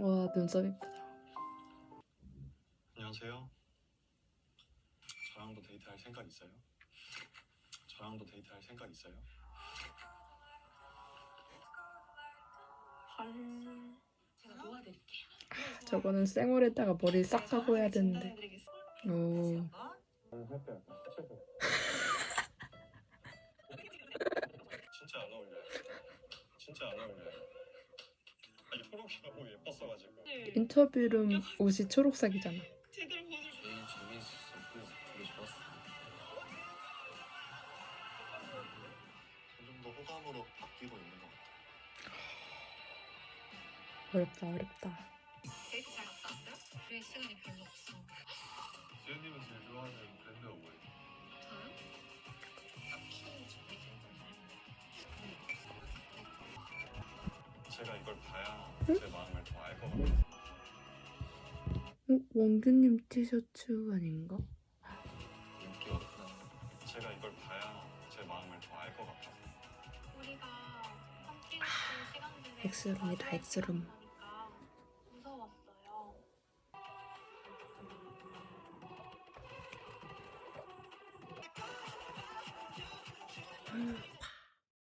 와 눈썹 이쁘다. 안녕하세요. 저랑도 데이트할 생각 있어요? 저랑도 데이트할 생각 있어요? 제가 도와드릴게요. 저거는 쌩얼에다가 머리 싹 하고 해야 되는데. 오. 진짜 안 어울려요. 진짜 안 어울려요. 아니 초록이 너무 예뻤어가지고. 인터뷰룸 옷이 초록색이잖아. 제대로 보여줄 제일 재밌었고 되게 좋았어. 점점 더 호감으로 바뀌고 있는 것 같아. 어렵다 어렵다. 데이트 잘 갔다 왔어요? 그래 시간이 별로 없어. 제가 이걸 봐야 제 마음을 더 알 것 같아요. 어? 원규님 티셔츠 아닌가? 인기 없나? 제가 이걸 봐야 제 마음을 더 알 것 같아서. 우리가 함께 있을 시간들을 엑스룸이다, 맞이할 엑스룸. 시간이니까 무서웠어요.